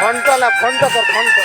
ফোনটা না ফোনটা তোর ফোনটা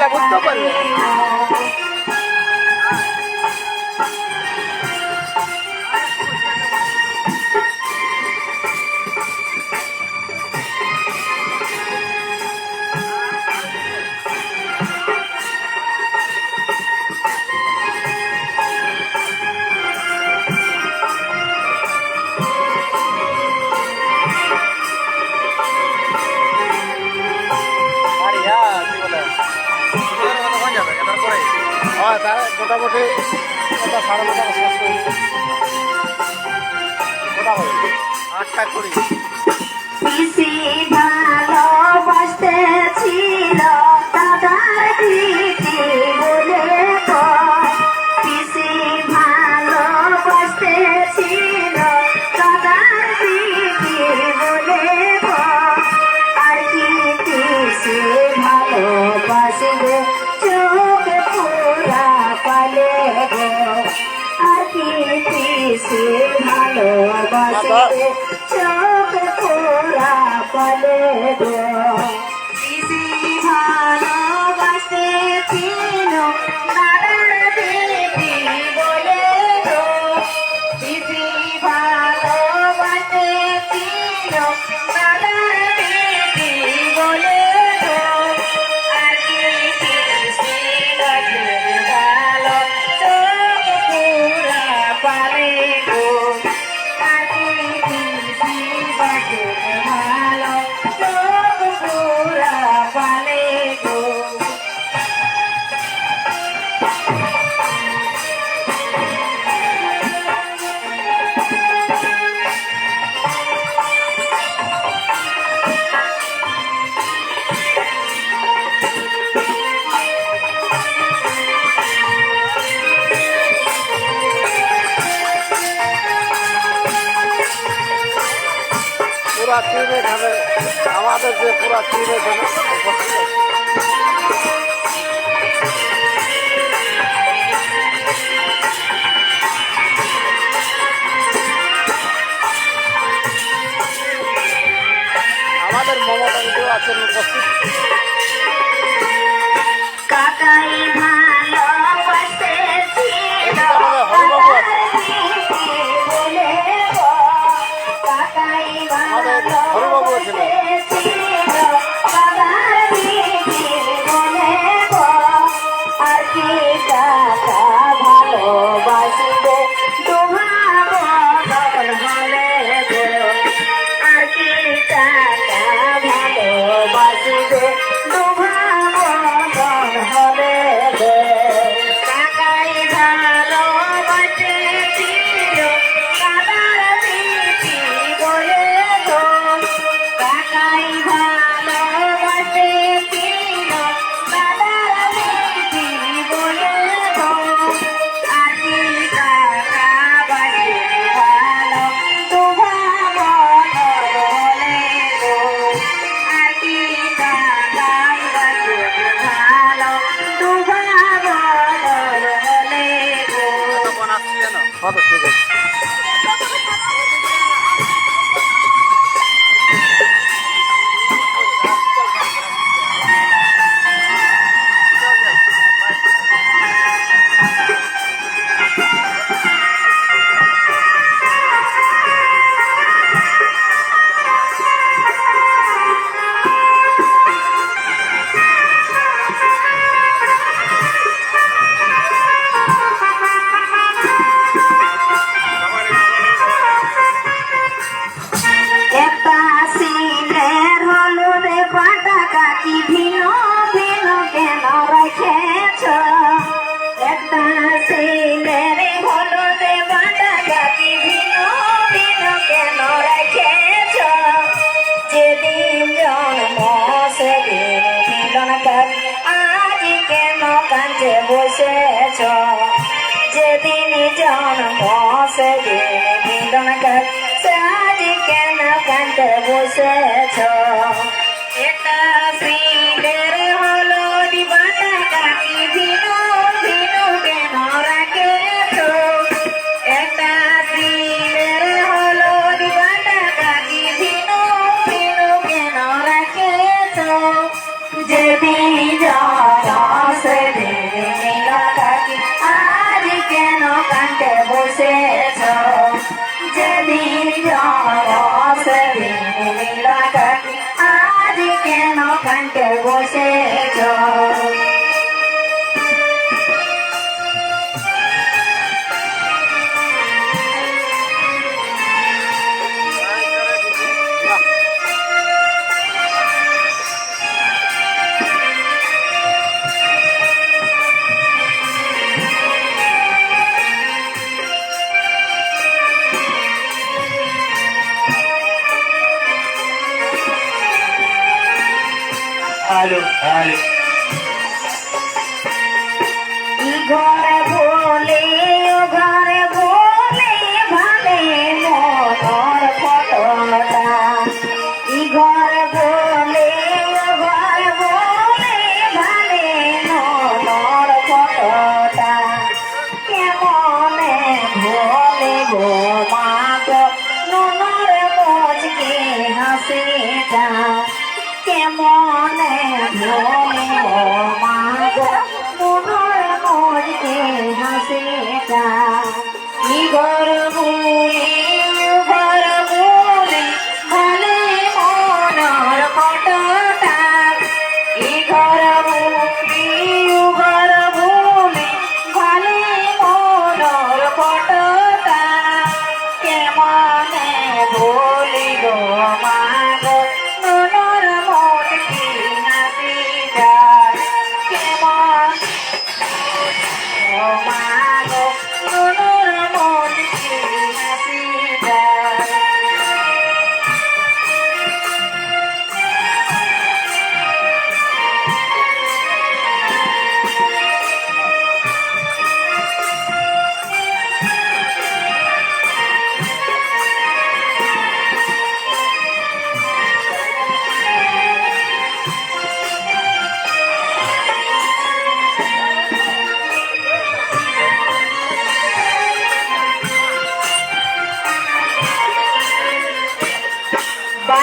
তালিকাভুক্ত করবে নটা সাড়ে নটা শেষ করি কোথা 把幸 পুরা আমাদের যে পুরা আমাদের মমতা আছেন উপস্থিত। কাকাই মা চেয়েছ যেদিন জন্ম সেদিন মিলন কাজ সে আজ কেন কান্দে বসেছ? তো বসে ভালো ভালো। ঘরে বলে ঘরে বলে ভালে মনোর ফটোটা ঘরে বলে ঘরে বলে ভালে মনোর ফটোটা কেমনে বলে গো মা গো, ননর মজকে হাসে যা মনে ভোলে মাগো মোহর মনকে হাসে যা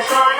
Cause